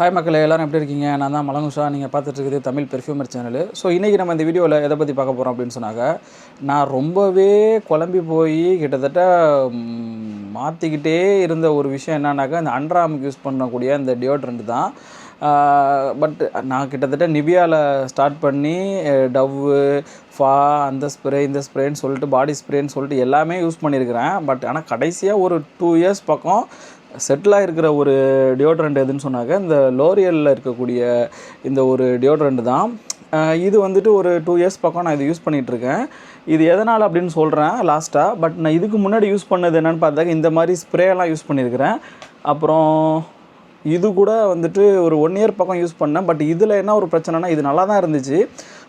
Hi மக்களே எல்லாரும் எப்படி இருக்கீங்க? நான் தான் மலங்குஷா. நீங்கள் பார்த்துட்டு தமிழ் பெர்ஃப்யூமர் சேனல் ஸோ இன்றைக்கி நம்ம இந்த வீடியோவில் எதை பற்றி பார்க்க போகிறோம் அப்படின்னு சொன்னாங்க நான் ரொம்பவே குழம்பி போய் கிட்டத்தட்ட மாற்றிக்கிட்டே இருந்த ஒரு விஷயம் என்னன்னாக்கா இந்த அண்ட்ராமுக்கு யூஸ் பண்ணக்கூடிய இந்த டியோட்ரண்ட் தான். பட் நான் கிட்டத்தட்ட நிவியாவில் ஸ்டார்ட் பண்ணி டவ்வு ஃபா அந்த ஸ்ப்ரே இந்த ஸ்ப்ரேன்னு சொல்லிட்டு பாடி ஸ்ப்ரேன்னு சொல்லிட்டு எல்லாமே யூஸ் பண்ணியிருக்கிறேன். பட் ஆனால் கடைசியாக ஒரு டூ இயர்ஸ் பக்கம் செட்டிலாக இருக்கிற ஒரு டியோட்ரண்ட் எதுன்னு சொன்னாக்க இந்த லோரியலில் இருக்கக்கூடிய இந்த ஒரு டியோட்ரண்ட் தான். இது வந்துட்டு ஒரு டூ இயர்ஸ் பக்கம் நான் இது யூஸ் பண்ணிகிட்ருக்கேன் இது எதனால் அப்படின்னு சொல்கிறேன் லாஸ்ட்டாக பட் நான் இதுக்கு முன்னாடி யூஸ் பண்ணது என்னென்னு பார்த்தாக்க இந்த மாதிரி ஸ்ப்ரேலாம் யூஸ் பண்ணியிருக்கிறேன். அப்புறம் இது கூட வந்துட்டு ஒரு ஒன் இயர் பக்கம் யூஸ் பண்ணேன். பட் இதில் என்ன ஒரு பிரச்சனைனா இது நல்லா தான் இருந்துச்சு.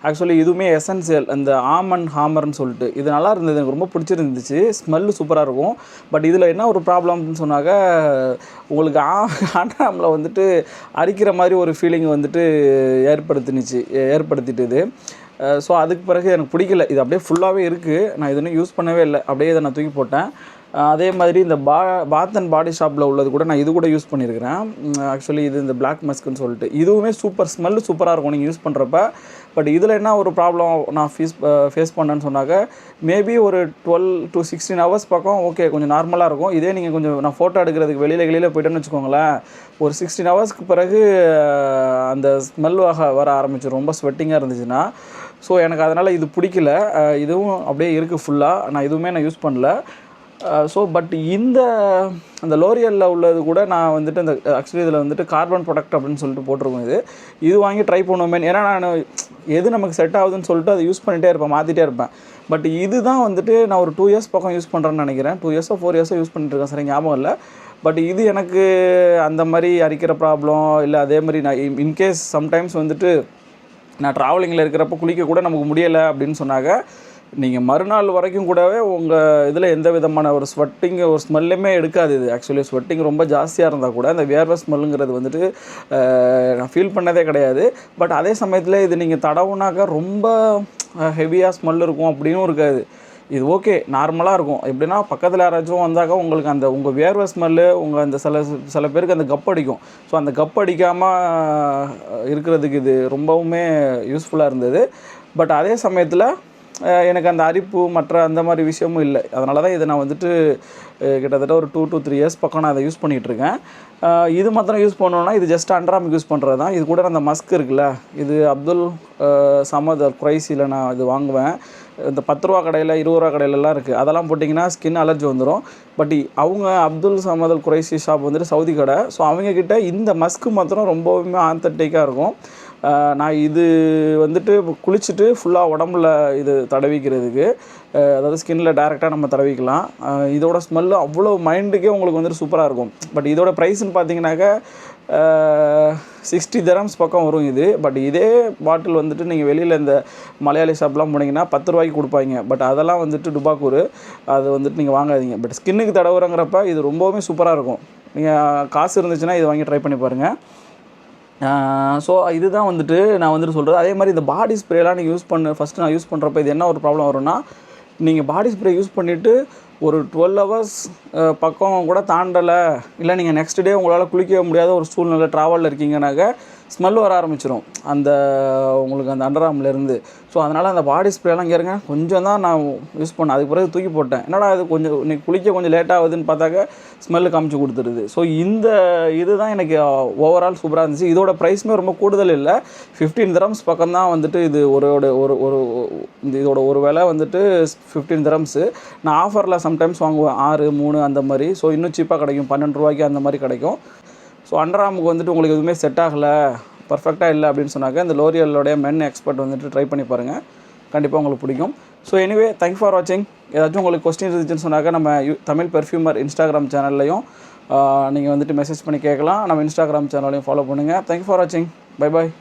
ஆக்சுவலி இதுவுமே எசென்சியல் இந்த ஆமன் ஹாமர்னு சொல்லிட்டு. இது நல்லா இருந்தது எனக்கு ரொம்ப பிடிச்சிருந்துச்சு. ஸ்மெல்லு சூப்பராக இருக்கும். பட் இதில் என்ன ஒரு ப்ராப்ளம்னு சொன்னாக்க உங்களுக்கு ஆ ஆண்டாமில் வந்துட்டு அரிக்கிற மாதிரி ஒரு ஃபீலிங் வந்துட்டு ஏற்படுத்தினுச்சு ஏற்படுத்திட்டுது. ஸோ அதுக்கு பிறகு எனக்கு பிடிக்கல. இது அப்படியே ஃபுல்லாகவே இருக்குது நான் இது யூஸ் பண்ணவே இல்லை. அப்படியே இதை நான் தூக்கி போட்டேன். அதே மாதிரி இந்த பா பாத் அண்ட் பாடி ஷாப்பில் உள்ளது கூட நான் இது கூட யூஸ் பண்ணியிருக்கிறேன் ஆக்சுவலி இது இந்த பிளாக் மஸ்க்குன்னு சொல்லிட்டு. இதுவுமே சூப்பர் ஸ்மெல் சூப்பராக இருக்கும். நீங்கள் யூஸ் பண்ணுறப்ப பட் இதில் என்ன ஒரு ப்ராப்ளம் நான் ஃபீஸ் ஃபேஸ் பண்ணேன்னு சொன்னாக்க மேபி ஒரு டுவெல் டு சிக்ஸ்டீன் ஹவர்ஸ் பக்கம் ஓகே கொஞ்சம் நார்மலாக இருக்கும். இதே நீங்கள் கொஞ்சம் நான் ஃபோட்டோ எடுக்கிறதுக்கு வெளியில் வெளியில் போயிட்டேன்னு வச்சுக்கோங்களேன். ஒரு சிக்ஸ்டீன் ஹவர்ஸ்க்கு பிறகு அந்த ஸ்மெல் வர வர ஆரம்பிச்சிடும் ரொம்ப ஸ்வெட்டிங்காக இருந்துச்சுன்னா. ஸோ எனக்கு அதனால் இது பிடிக்கல. இதுவும் அப்படியே இருக்குது ஃபுல்லாக நான் எதுவுமே நான் யூஸ் பண்ணல. ஸோ பட் இந்த அந்த லோரியலில் உள்ளது கூட நான் வந்துட்டு அந்த ஆக்சுவலி இதில் வந்துட்டு கார்பன் ப்ரொடக்ட் அப்படின்னு சொல்லிட்டு போட்டிருக்கோம் இது. இது வாங்கி ட்ரை பண்ணுவோமே ஏன்னா நான் எது நமக்கு செட் ஆகுதுன்னு சொல்லிட்டு அதை யூஸ் பண்ணிகிட்டே இருப்பேன் மாற்றிட்டே இருப்பேன். பட் இது தான் வந்துட்டு நான் ஒரு டூ இயர்ஸ் பக்கம் யூஸ் பண்ணுறேன்னு நினைக்கிறேன். டூ இயர்ஸோ ஃபோர் இயர்ஸோ யூஸ் பண்ணிட்டுருக்கேன் சரி ஞாபகம் இல்லை. பட் இது எனக்கு அந்த மாதிரி அரிக்கிற ப்ராப்ளம் இல்லை அதே மாதிரி நான் இன்கேஸ் சம்டைம்ஸ் வந்துட்டு நான் ட்ராவலிங்கில் இருக்கிறப்ப குளிக்க கூட நமக்கு முடியலை அப்படின்னு சொன்னாங்க. நீங்கள் மறுநாள் வரைக்கும் கூடவே உங்கள் இதில் எந்த விதமான ஒரு ஸ்வெட்டிங் ஒரு ஸ்மெல்லுமே எடுக்காது இது. ஆக்சுவலி ஸ்வெட்டிங் ரொம்ப ஜாஸ்தியாக இருந்தால் கூட அந்த வேர்வை ஸ்மெல்லுங்கிறது வந்துட்டு நான் ஃபீல் பண்ணதே கிடையாது. பட் அதே சமயத்தில் இது நீங்கள் தடவுனாக்கா ரொம்ப ஹெவியாக ஸ்மெல் இருக்கும் அப்படின்னும் இருக்காது. இது ஓகே நார்மலாக இருக்கும். எப்படின்னா பக்கத்தில் யாராச்சும் வந்தாக்கா உங்களுக்கு அந்த உங்கள் வேர்வை ஸ்மெல்லு உங்கள் அந்த சில சில பேருக்கு அந்த கப் அடிக்கும். ஸோ அந்த கப் அடிக்காமல் இருக்கிறதுக்கு இது ரொம்பவுமே யூஸ்ஃபுல்லாக இருந்தது. பட் அதே சமயத்தில் எனக்கு அந்த அரிப்பு மற்ற அந்த மாதிரி விஷயமும் இல்லை. அதனால தான் இதை நான் வந்துட்டு கிட்டத்தட்ட ஒரு டூ டூ த்ரீ இயர்ஸ் பக்கம் நான் அதை யூஸ் பண்ணிகிட்ருக்கேன் இது மாத்திரம் யூஸ் பண்ணோன்னா இது ஜஸ்ட் அண்டராமிக் யூஸ் பண்ணுறது தான். இது கூட அந்த மஸ்க் இருக்குல்ல இது அப்துல் சமத் குரைசியில் நான் இது வாங்குவேன். இந்த பத்து ரூபா கடையில் இருபது ரூபா கடையிலலாம் இருக்குது அதெல்லாம் போட்டிங்கன்னா ஸ்கின் அலர்ஜி வந்துடும் பட் அவங்க அப்துல் சமதல் குறைசி குரைசி ஷாப் வந்துட்டு சவுதி கடை. ஸோ அவங்கக்கிட்ட இந்த மஸ்க்கு மாத்திரம் ரொம்பவுமே ஆந்தட்டிக்காக இருக்கும். நான் இது வந்துட்டு குளிச்சுட்டு ஃபுல்லாக உடம்புல இது தடவிக்கிறதுக்கு அதாவது ஸ்கின்ல டேரெக்டாக நம்ம தடவிக்கலாம். இதோட ஸ்மெல்லு அவ்வளோ மைண்டுக்கே உங்களுக்கு வந்துட்டு சூப்பராக இருக்கும். பட் இதோட ப்ரைஸ்ன்னு பார்த்தீங்கன்னாக்கா சிக்ஸ்டி தரம்ஸ் பக்கம் வரும் இது. பட் இதே பாட்டில் வந்துட்டு நீங்கள் வெளியில் இந்த மலையாளி ஷாப்லாம் போனீங்கன்னா பத்து ரூபாய்க்கு கொடுப்பாங்க. பட் அதெல்லாம் வந்துட்டு டுபாக்கூர் அது வந்துட்டு நீங்கள் வாங்காதீங்க. பட் ஸ்கின்னுக்கு தடவுறங்கிறப்ப இது ரொம்பவுமே சூப்பராக இருக்கும். நீங்கள் காசு இருந்துச்சுன்னா இது வாங்கி ட்ரை பண்ணி பாருங்கள் ஸோ இதுதான் வந்துட்டு நான் வந்துட்டு சொல்கிறது அதே மாதிரி இந்த பாடி ஸ்ப்ரேலாம் நீங்கள் யூஸ் பண்ண ஃபஸ்ட்டு நான் யூஸ் பண்ணுறப்ப இது என்ன ஒரு ப்ராப்ளம் வரும்னா நீங்கள் பாடி ஸ்ப்ரே யூஸ் பண்ணிவிட்டு ஒரு டுவெல் ஹவர்ஸ் பக்கம் கூட தாண்டலை இல்லை நீங்கள் நெக்ஸ்ட் டே உங்களால் குளிக்க முடியாத ஒரு சூழ்நிலை ட்ராவலில் இருக்கீங்கனாக்க ஸ்மெல் வர ஆரம்பிச்சிடும் அந்த உங்களுக்கு அந்த அண்டர்ஆர்ம்லேருந்து ஸோ அதனால் அந்த பாடி ஸ்ப்ரேலாம் இங்கே இருங்க. கொஞ்சம் தான் நான் யூஸ் பண்ணேன். அதுக்கு பிறகு தூக்கி போட்டேன். என்னடா அது கொஞ்சம் இன்னைக்கு குளிக்க கொஞ்சம் லேட் ஆகுதுன்னு பார்த்தாக்க ஸ்மெல்லு காமிச்சு கொடுத்துருது. ஸோ இந்த இது தான் எனக்கு uh, ஓவரால் சூப்பராக இருந்துச்சு. இதோட ப்ரைஸுமே ரொம்ப கூடுதல் இல்லை. ஃபிஃப்டீன் திரம்ஸ் பக்கம் தான் வந்துட்டு இது ஒரு ஒரு ஒரு ஒரு இந்த இதோட ஒரு விலை வந்துட்டு ஃபிஃப்டீன் திரம்ஸு நான் ஆஃபரில் சம்டைம்ஸ் வாங்குவேன். ஆறு மூணு அந்த மாதிரி. ஸோ இன்னும் சீப்பாக கிடைக்கும். பன்னெண்டு ரூபாய்க்கு அந்த மாதிரி கிடைக்கும். ஸோ அண்டராமுக்கு வந்துட்டு உங்களுக்கு எதுவுமே செட் ஆகலை பர்ஃபெக்டாக இல்லை அப்படின்னு சொன்னாக்க இந்த லோரியலோடைய மென் எக்ஸ்பர்ட் வந்துட்டு ட்ரை பண்ணி பாருங்கள் கண்டிப்பாக உங்களுக்கு பிடிக்கும். ஸோ எனிவே தேங்க் ஃபார் வாட்சிங் ஏதாச்சும் உங்களுக்கு கொஸ்டின் இருந்துச்சுன்னு சொன்னாக்க நம்ம யூ தமிழ் பெர்ஃப்யூமர் இன்ஸ்டாகிராம் சேனல்லையும் நீங்கள் வந்துட்டு மெசேஜ் பண்ணி கேட்கலாம். நம்ம இன்ஸ்டாகிராம் சேனலையும் ஃபாலோ பண்ணுங்கள் தேங்க் ஃபார் வாட்சிங் பை பாய்